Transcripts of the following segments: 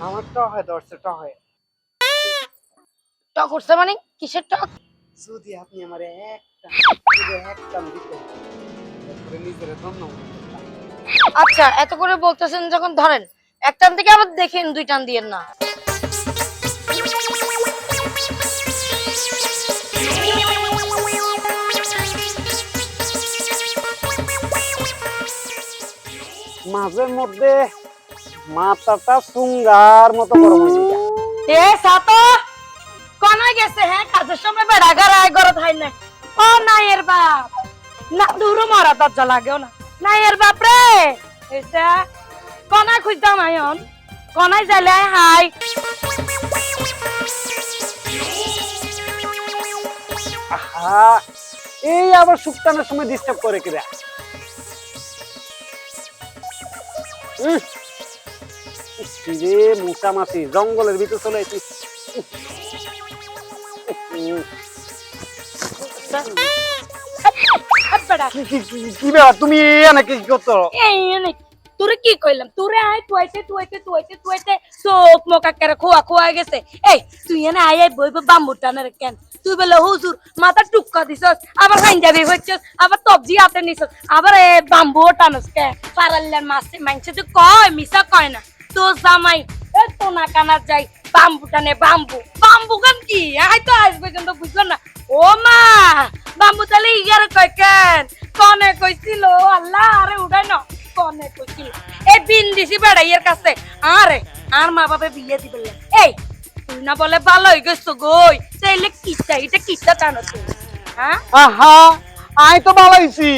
আমার টক হয় দর্শক টক হয়। টক উঠছে মানে? কিসের টক? যদি আপনি আমার একটা একটা দিতে তারপরে নিজের ধন্য আচ্ছা এত করে বলতেছেন যখন ধরেন এক টান থেকে আবার দেখেন দুই টান দিয়ে না। মাঝে মধ্যে মাথাটা সুঙ্গার মতো গরম হয়ে এ সাতো কোন গেছে হ্যাঁ? কাজের সময় বেড়া গাড়ায় গরত হয় না। ও নাইয়ের বাপ। না দূরও মরা দরজা লাগেও না। নাইয়ের বাপ রে! এসা কনা খুঁজতাম আয়ন কনাই যাইলে হাই। আহা এই আবার শুকতানোর সময় ডিস্টার্ব করে কিরা? রে মশা মাছি জঙ্গলের ভিতর চলে এসেছি উহ, উহ, বেড়া কি কি কি- কি ব্যাপার? তুমি এখানে কি করছ? এই নে, তোরে কি কইলাম? তোরে আয় তুইতে তুইতে তুইতে তুইতে চোখ মোকা করে খোয়া খোয়া গেছে। এই তুই এনে আয় আয় বইব বাম্বু টানের কেন? তুই বলে হুজুর মাথা টুক্কা দিছস আবার পাঞ্জাবি হচ্ছস আবার তবজি হাতে নিছস আবার এ বাম্বু টানস কে পারাল্লার মাসে মাংসে যে কয় মিছা কয় না। তো জামাই, এ তো না কানা যাই, বাম্বু টানে বাম্বু। বাম্বু গান কি? আয় তো আজ পর্যন্ত বুঝলো না। ও মা, বাম্বু তাহলে ইয়ার কয় কেন? কনে কইছিল, আল্লাহ, আরে উড়াই না। কনে কইছিল, এ বিন দিছি বেড়াইয়ের কাছে। আরে, আর মা বাবা বিয়ে দিবে। এই, তুই না বলে ভালো হয়ে গেছো গই তাইলে কিটা এটা কিটা টানো তুই? হ্যাঁ? আহা, আই তো বালাইছি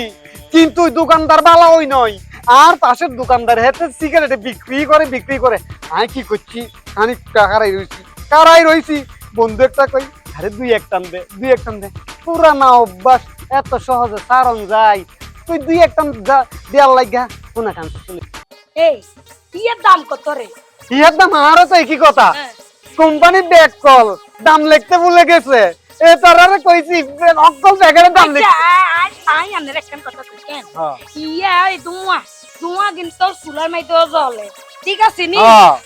কিন্তু ওই দোকানদার বালা ওই নয় আর পাশের দোকানদার হেতে সিগারেট বিক্রি করে বিক্রি করে। আমি কি করছি? আমি কারাই রইছি কারাই রইছি। বন্ধু একটা কই আরে দুই এক টান দে দুই এক টান দে। পুরানা অভ্যাস এত সহজে সারন যায়। তুই দুই এক টান যা- দেয়ার লাগা কোনা কান শুনি এই বিয়ের দাম কত রে? ইহার দাম? আরও তো কি কথা। হ্যাঁ। কোম্পানি ব্যাগ কল দাম লিখতে ভুলে গেছে। এ তারারে কইছি অকল ব্যাগের দাম আচ্ছা, কথা ইয়া এই কিন্তু সুলার ঠিক আছে নি।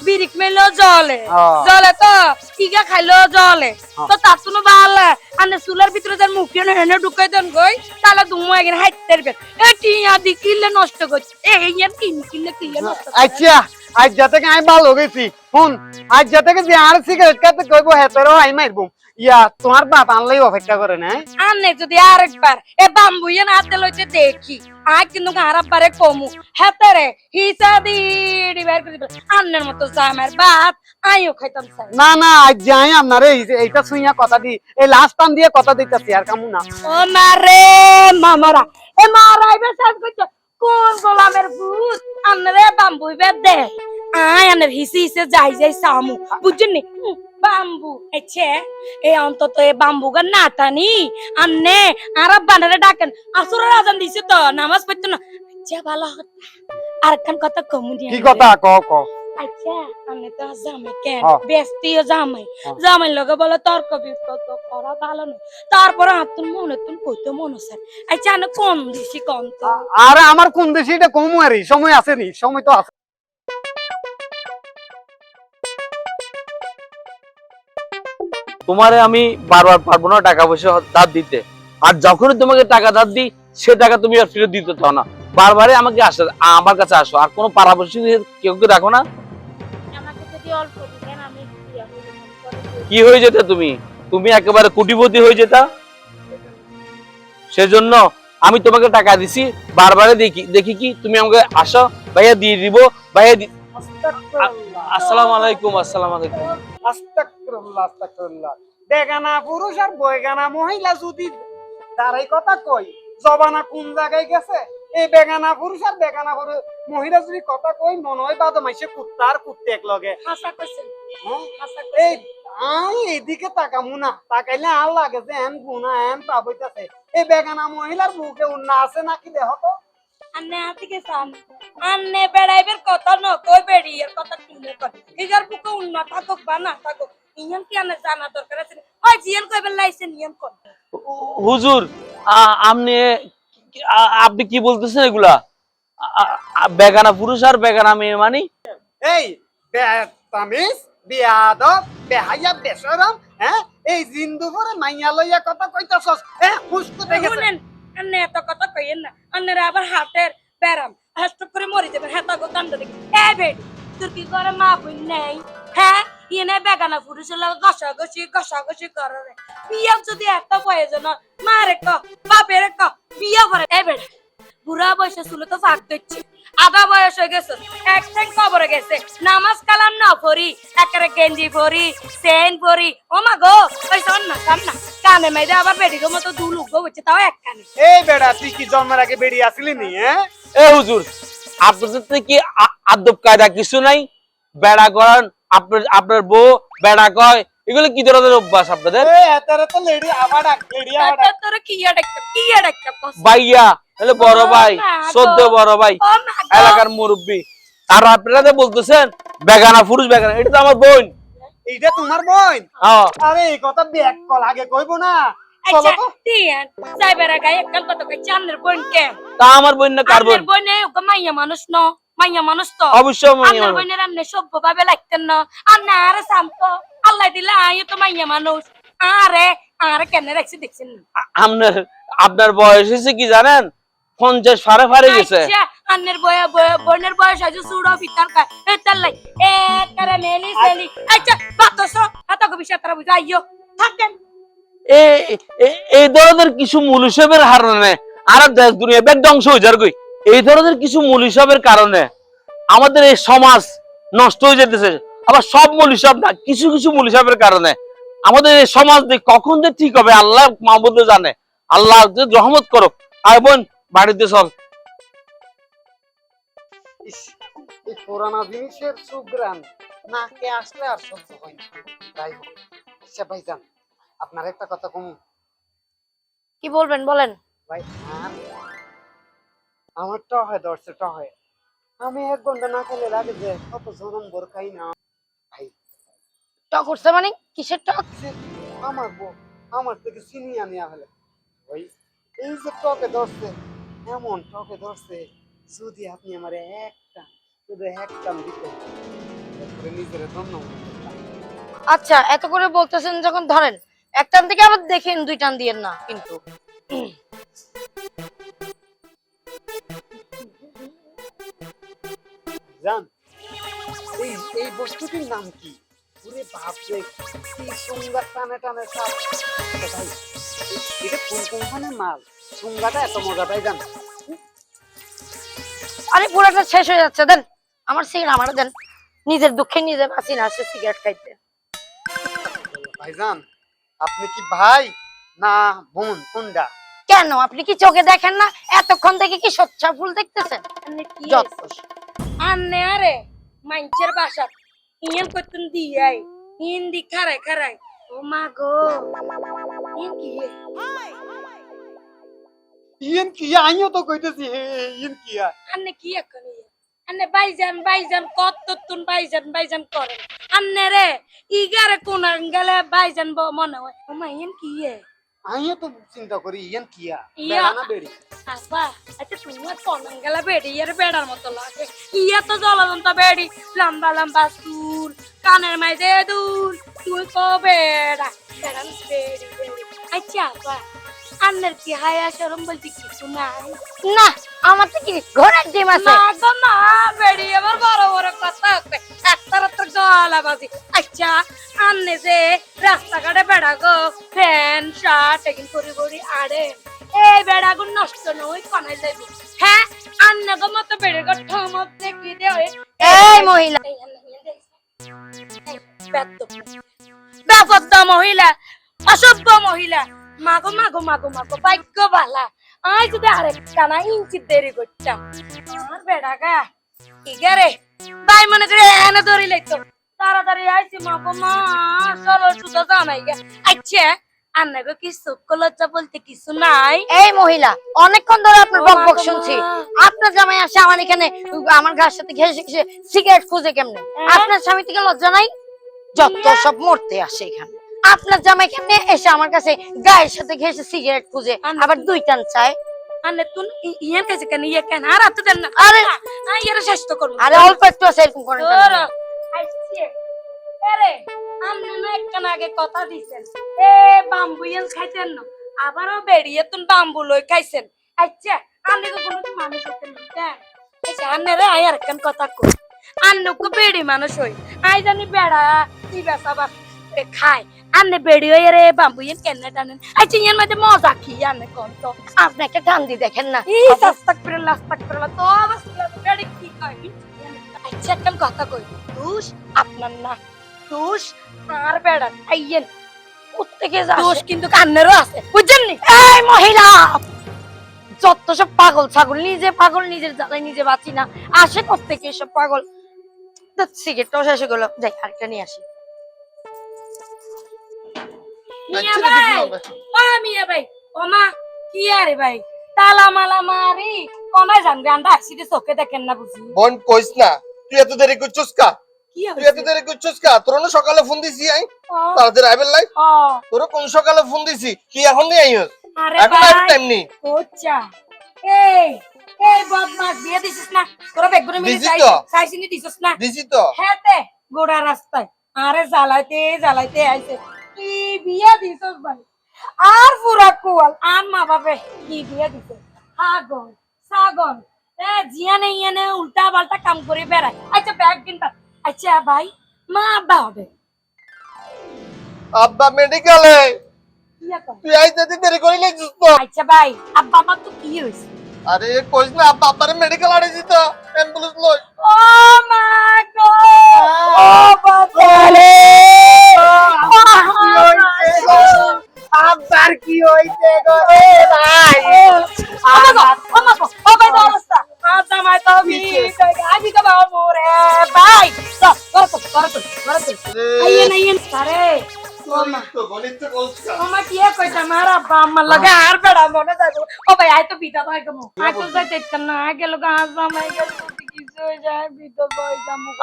বিরিক মেলেও জ্বলে। হ্যাঁ। তো টিকা খাইলেও জ্বলে। হ্যাঁ। তো তার ভালো আনে সুলার ভিতরে যার মুখে হেনে ঢুকাই দেন গই তাহলে ধোঁয়া এখানে হাইতে পারবে এ টিয়া দি কিলে নষ্ট করছে। এ ইয়ার কিন কিলে কিলে নষ্ট। আচ্ছা আজ যাতে আমি ভালো গেছি শুন আজ যাতে যে আর সিগারেট খাতে কইবো হেতেরও আই মারবো। ইয়া তোমার বাপ আনলেই অপেক্ষা করে না? আনে যদি আরেকবার। এ বাম্বু ইয়ে হাতে লইতে দেখি। আ কিন্তু আরাববারে কমু হেতারে হিসা দি ডিভাইড করে আন্নের মতো জামার ভাত আইও খাইতাম না না আজ যাই আপনার এই এইটা শুইয়া কথা দি। এই লাস্ট টান দিয়ে কথা দিতেছি আর কামু না। ও মারে মামারা। এ মারাইবে শেষ করছে কোন গোলামের ভূত? আনরে বাম্বুইবে দে। আয় আনের হিসি হিসে যাই যাই সামু। বুঝছেন বাম্বু। এছে এ অন্তত এ বাম্বু গান না টানি আন্নে আরব বানারে ডাকেন। আসুরের আজান দিছে তো নামাজ পড়তো না। আচ্ছা ভালো হতো আর একখান কথা কমু দিয়া কি কথা? ক ক আচ্ছা আমি তো জামাই কেন। ব্যস্তিও জামাই। জামাই লগে বলে তর্ক বিতর্ক করা ভালো নয় তারপরে হাতুন মনে তুন কইতে মনে স্যার আচ্ছা আমি কম দিছি কম তো? আর আমার কোন দেশে? এটা কমু আরই সময় আছে নি সময় তো আছে। তোমারে আমি বারবার পারব না টাকা পয়সা ধার দিতে। আর যখনই তোমাকে টাকা ধার দিই সে টাকা তুমি আর ফেরত দিতে চাও না। বারবারই আমাকে আসে আমার কাছে আসো। আর কোনো পাড়াপড়শি কেউ কেউ রাখো না? কি হয়ে যেতে তুমি? তুমি একেবারে কোটিপতি হয়ে যেতা? সেজন্য আমি তোমাকে টাকা দিছি। বারবারে দেখি দেখি কি তুমি আমাকে আসো ভাইয়া দিয়ে দিব ভাইয়া আসসালামু আলাইকুম আসসালামু আলাইকুম আস্তাগফিরুল্লাহ আস্তাগফিরুল্লাহ। বেগানা পুরুষ আর মহিলা যদি তারাই কথা কই জবানা কোন জায়গায় গেছে? এই বেগানা পুরুষ আর বেগানা পুরুষ মহিলা যদি কথা কই মনে হয় বাদ মাইসে কুত্তা আর কুত্তে এক লগে হ্যাঁ? এই কইছেন আই এদিকে তাকামু না তাকাইলে আর লাগে যে এন গুনা এন পাবইতাছে এই বেগানা মহিলার বুকে উন্না আছে নাকি দেহ তো? আন্নে সান আন্নে বেড়াইবের কথা ন কই বেড়ি এর কথা কর ইগার বুকে উন্না থাকুক বা না থাকুক ইয়ন কি আনে জানা দরকার আছে? ওই জিয়ন কইবে লাইছেন ইয়ন কর হুজুর আপনি আপনি কি বলতেছেন এগুলা? বেগানা পুরুষ আর বেগানা মেয়ে মানে? এই বদতামিজ বিয়াদব বেহাইয়া বেশরম হ্যাঁ? এই জিন্দু পরে মাইয়া লইয়া কথা কইতাছস হ্যাঁ? হুস্কু দেখেছে শুনেন আন্নে এত কথা কইেন না আন্নের আবার হার্টের ব্যারাম হাস্ট করে মরে যাবেন হ্যাঁ তাকে কান্ড দেখি এ বেড তোর কি করে মা বোন নেই হ্যাঁ ইয়ে বেগানা পুরুষের লাগে ঘষাঘষি ঘষাঘষি করে রে বিয়া যদি এত প্রয়োজন হয়, মারে ক বাপের ক বিয়া করে এ বেড বুড়া বয়সে ছিল তো ফাঁক দিচ্ছে আধা বয়স হয়ে গেছে এক ঠ্যাং কবরে গেছে নামাজ কালাম না পড়ি একেবারে গেঞ্জি পরি সেন পরি ও মা গো ওই শোন না শোন কানে আবার বেডির মতো হচ্ছে তাও এক কানে এই বেড়া তুই কি জন্মের আগে বেরিয়ে আসলি নি হ্যাঁ এ হুজুর আপনাদের আ- আদব কায়দা কিছু নাই? বেড়া করান আপনার আপনার বউ বেড়া কয় এগুলো কি ধরনের অভ্যাস আপনাদের? কি কি ভাইয়া তাহলে বড় ভাই সদ্য বড় ভাই এলাকার মুরব্বী। আর আপনারা যে বলতেছেন বেগানা পুরুষ বেগানা এটা তো আমার বোন। এইটা তোমার বোন? আরে এই কথা ব্যাক কল আগে কইবো না। আচ্ছা তো। তিয়ান সাইবেরা গায়ে কাল কত কই চান্দের বোন কে তা আমার বোন না কার বোন? আন্নের বোনে মাইয়া মানুষ ন মাইয়া মানুষ তো। অবশ্যই আমি আন্নের বোনের আন্নে সভ্য ভাবে লাগতেন না। আরে শান্ত আল্লাহ দিলে আয় তো মাইয়া মানুষ। আরে আরে কেন রাখছি দেখছেন? আপনার আপনার বয়স হয়েছে কি জানেন? পঞ্চাশ ফারে ফারে গেছে। আন্নের বয়া, বয়া- বোনের বয়স আছে সুড়ো ভিতর কা এ তাল্লাই, এ করে মেলি সেলি। আচ্ছা বাতস এত কবি সাতরা বুঝা আইও থাকেন এ- এই ধরনের কিছু মূল হিসাবের কারণে আর দেশ দুনিয়া ব্যাগ ধ্বংস হয়ে যার কই? এই ধরনের কিছু মূল হিসাবের কারণে আমাদের এই সমাজ নষ্ট হয়ে যেতেছে। আবার সব মূল হিসাব না, কিছু কিছু মূল হিসাবের কারণে আমাদের এই সমাজ কখন যে ঠিক হবে, আল্লাহ মাহবুদ জানে। আল্লাহ রহমত করো আর বোন, বাড়িতে চল। ইস, এই পুরানা জিনিসের সুগ্রান নাকে আসলে আর সহ্য হয় না। যাই হোক আচ্ছা ভাইজান আপনার একটা কথা কম। কি বলবেন বলেন। ভাই আমার ট হয় দর্শে ট হয় আমি এক ঘণ্টা না খেলে লাগে যে কত জনম ভর খাই না। ভাই টক করছে মানে? কিসের টক? আমার বউ আমার থেকে চিনি আনিয়া ফেলে ওই এই যে টকে ধরছে এমন টকে ধরছে। যদি আপনি আমার একটা শুধু একটা দিতে নিজের ধন্য আচ্ছা এত করে বলতেছেন যখন ধরেন এক টান থেকে আবার দেখেন দুই টান দিয়েন না কিন্তু। জান এই এই বস্তুটির নাম কি? পুরে বাপরে কি সুন্দর টানে টানে সাপ। তো ভাই এ- এটা কোন কোম্পানির মাল? সুঙ্গাটা এত মজা তাই জান। আরে পুরোটা শেষ হয়ে যাচ্ছে দেন। আমার সিগারেট আমার দেন। নিজের দুঃখে নিজে বাঁচি না সে সিগারেট খাইতে। ভাইজান আপনি কি ভাই না বোন? কোনটা? কেন? আপনি কি চোখে দেখেন না? এতক্ষণ থেকে কি সচ্ছা ফুল দেখতেছেন? আন্নে আরে মাইনচের বাসা। ইয়েন কইতুন দিয়াই। হিন্দি খারাই খারাই। ও মা গো। কি হে? ইয়েন কি আমিও তো কইতেছি হে ইয়েন কি আন্নে কি এখন ইয়ে আন্নে বাইজান বাইজান কত তুন বাইজান বাইজান করেন আন্নে রে ইগারে কোন গেলে বাইজান ব মনে হয় ও মা ইয়েন কি হে আমিও তো চিন্তা করি ইয়েন কি ইয়া। বেড়া না বেড়ি আব্বা আচ্ছা তুমি পনঙ্গালা বেড়ি ইয়ার বেড়ার মতো লাগে ইয়া তো জলদন্ত বেড়ি লম্বা লম্বা চুল কানের মাঝে দুল তুই কো বেড়া বেড়ান বেড়ি আচ্ছা আব্বা আন্নের কি হায়া সরম বলতে কিছু নাই না আমার তো কি ঘোড়ার ডিম আছে না গো না বেড়ি আবার বড় বড় কথা হচ্ছে একটা রাত্র গলা বাজি আচ্ছা আন্নে যে রাস্তাঘাটে বেড়া গো ফ্যান শার্ট এগিন করি করি আড়ে এই বেড়াগুন নষ্ট নই কনাই হ্যাঁ আন্নে গো মতো বেড়ে গো ঠমক দেখি দে এই মহিলা হিয়ে মহিলা অসভ্য মহিলা মাগো মাগো মাগো মাগো ভাগ্য বালা আই যদি আরেক টানা ইঞ্চি দেরি করতাম। আর বেড়া গা ইগারে বাই মনে করে এনে ধরি লাইতো তাড়াতাড়ি আইছি মাগো মা চলো শুধু জানাই গে। আচ্ছা আন্নাগো কি সুখ লজ্জা বলতে কিছু নাই? এই মহিলা অনেকক্ষণ ধরে আপনার ও বক বক শুনছি। আপনার জামাই আসে আমার এখানে আমার ঘাস সাথে ঘেসে ঘেসে সিগারেট খুঁজে কেমনে? হ্যাঁ? আপনার স্বামী থেকে লজ্জা নাই? যত সব মরতে আসে এখানে। আপনার জামাই কেমনে এসে আমার কাছে গায়ের সাথে ঘেসে সিগারেট খুঁজে? আবার দুই টান চায়। আন্নে তুন ইয়েন কাছে কেন? ইয়ে কেন? আর আতো দেন না। আরে আই এর শেষ তো করব। আরে অল্প একটু আছে এরকম করেন কেন? তোর আইছে একখান আগে কথা দিছেন। এ বাম্বুয়েন খাইতেন না। আবারও বেরিয়ে তুন বাম্বু লই খাইছেন। আচ্ছা কোনো মানুষ হতেন না। আচ্ছা রে কথা কই। বেড়ি মানুষ হই। আই জানি বেড়া কি বেসা বাস খায় আন্নে বেড়ি হই রে বাম্বুয়েন কেন টানেন আচ্ছা ইয়ার মধ্যে মজা কি আন্নে কোন তো আপনি একটা টান দিয়ে দেখেন না এই সাস্তাক করে লাস্তাক করে তো বাস বেড়ি কি কয় আচ্ছা একখান কথা কই দোষ আপনার না দোষ আর বেড়া আইয়েন প্রত্যেকে দোষ কিন্তু কান্নেরও আছে বুঝছেন নি এই মহিলা যত সব পাগল ছাগল নিজে পাগল নিজের জ্বালায় নিজে বাঁচি না আসে প্রত্যেকে সব পাগল সিগারেটটাও শেষ হয়ে গেল যাই আরেকটা নিয়ে আসি মিয়া ভাই! ও মিয়া ভাই! ও মা কি আরে ভাই! তালা মালা মারি কমায় যান গান্ডা আসিতে চোখে দেখেন না বুঝি। বোন কইস না তুই এত দেরি করছিস কা? কি তুই এত দেরি করছিস কা? তোর না সকালে ফোন দিছি আই। তাড়াতাড়ি আইবেন লাই। তোর কোন সকালে ফোন দিছি? তুই এখন দিয়ে আইস? এখন আর টাইম নেই। কোচা এই এই বদমাস বিয়ে দিছিস না? তোরা বেগুনে মিলে চাই। চাইছিনি দিছিস না? দিছি তো। হ্যাঁ তে গোড়া রাস্তায়। আরে জ্বালাইতে জ্বালাইতে আইছে। কি বিয়া দিছস ভাই? আর পুরা কুয়াল আর মা বাপে কি বিয়া দিছে? হাগন সাগন এ জিয়া নেই এনে উল্টা পাল্টা কাম করে বেড়ায়। আচ্ছা ব্যাগ কিনতা আচ্ছা ভাই মা আব্বা হবে আব্বা মেডিকেলে কর। তুই আইতে দিতে দেরি করি লাইছিস তো। আচ্ছা ভাই আব্বা আমার তো কি হয়েছে আরে কইস না আব্বা আব্বারে মেডিকেল আড়াইছি তো অ্যাম্বুলেন্স লই। ও মা গো! ও বাবা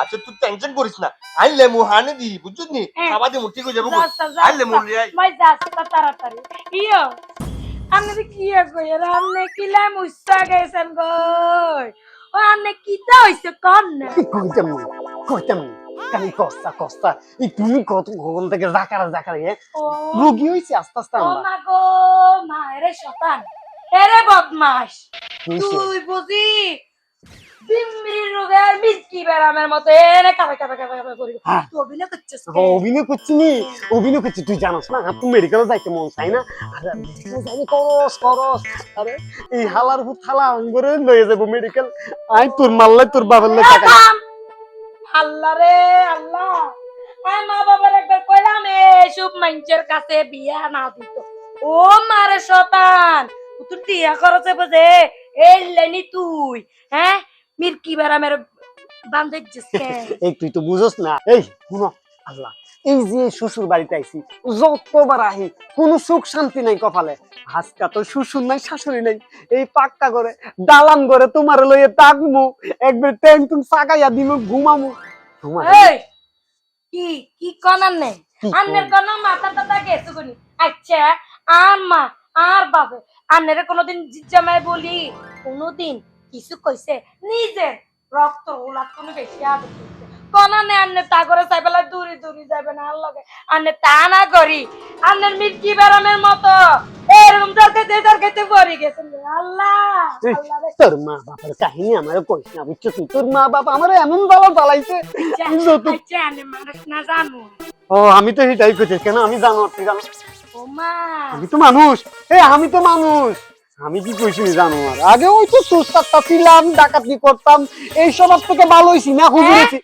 আচ্ছা তুই টেনশন করিস না আইলে মু হানে দি বুঝছিস নি হ্যাঁ। খাবার দি মুঠি কই যাব আইলে মু লিয়াই তাড়াতাড়ি ইয়ো আপনি কি কইরা আপনি কিলা মুসা গেছেন গই ও আপনি কিতা হইছে কন না কইতাম না কইতাম না খালি কস্তা কস্তা এই তুমি কত কখন থেকে জাকারা জাকারা ও। রোগী হইছে আস্তে আস্তে ও আমরা মা গো মা রে শতান এরে বদমাস তুই বুঝি বিমরি রোগের মিসকি বেরামের মতো এনে কাবে কাবে কাবে কাবে করি। হ্যাঁ। তুই অভিনয় করছিস অভিনয় করছি নি। অভিনয় করছি তুই জানোস না? তুই মেডিকেলে যাইতে মন চাই না। আরে মেডিকেলে করস করস। আরে এই হালার ভূত হালা আঙ্গুরে লয়ে যাব মেডিকেল আই তোর মারলে তোর বাবার টাকা। আল্লাহ রে, আল্লাহ। আমার মা বাবার একবার কইলাম এসব মানুষের কাছে বিয়া না দিত। ও মারে শতান তুই বিয়া করছে বুঝে এই লেনি তুই হ্যাঁ? মির্কি বেরামের বান্ধে জিসকে এই, তুই তো বুঝোস না। এই, শুনো, আল্লাহ। এই যে শ্বশুর বাড়িতে আইছি যতবার আহি কোনো সুখ শান্তি নাই কপালে। আজকা তো শ্বশুর নাই শাশুড়ি নাই। এই পাক্কা করে দালান করে তোমার লইয়ে তাকমু একবার টেন টুন সাগাইয়া দিমু ঘুমামু। তোমার এই! কি কি কনার নে কি আন্নের কন? কোন মাথা টাথা গেছে গুনি আচ্ছা আর মা আর বাবে আন্নের কোনোদিন জামাই বলি? কোনোদিন? কিছু কইছে? নিজের রক্ত ওলাত কোনো বেশি আদর করছে কোনা আন্নে তা করে চাই বেলা দূরে দূরে যাবে না আন্নে তা না করি। আন্নের মির্কি বেরামের মতো। এরকম দরকাইতে দরকাইতে পড়ে গেছেন। আল্লাহ তোর মা বাবার কাহিনী আমার কইস না বুঝছ তুই তোর মা বাবা আমার এমন জ্বালাইছে। আচ্ছা আন্নে মানুষ না জানো। ও আমি তো সেটাই করছি কেন? আমি জানো তুই জানো। আমি তো মানুষ। এ আমি তো মানুষ। আমি কি কইছি জানো? আর আগে ওই তো সুস্তারটা ছিলাম ডাকাতি করতাম এই সবার থেকে ভালো হইছি না হুজুরেছি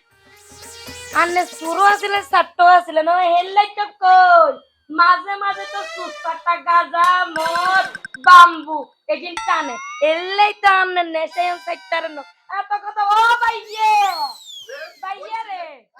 আন্নে সুরও আসলে ছাট্ট আসলে না হেডলাইট তো কই মাঝে মাঝে তো সুপাটা গাজা, মদ, বাম্বু, এদিন টানে। এলাই তো আন্নে নেশায়ন সাইটার ন এত কথা ও ভাইয়ে ভাইয়ে রে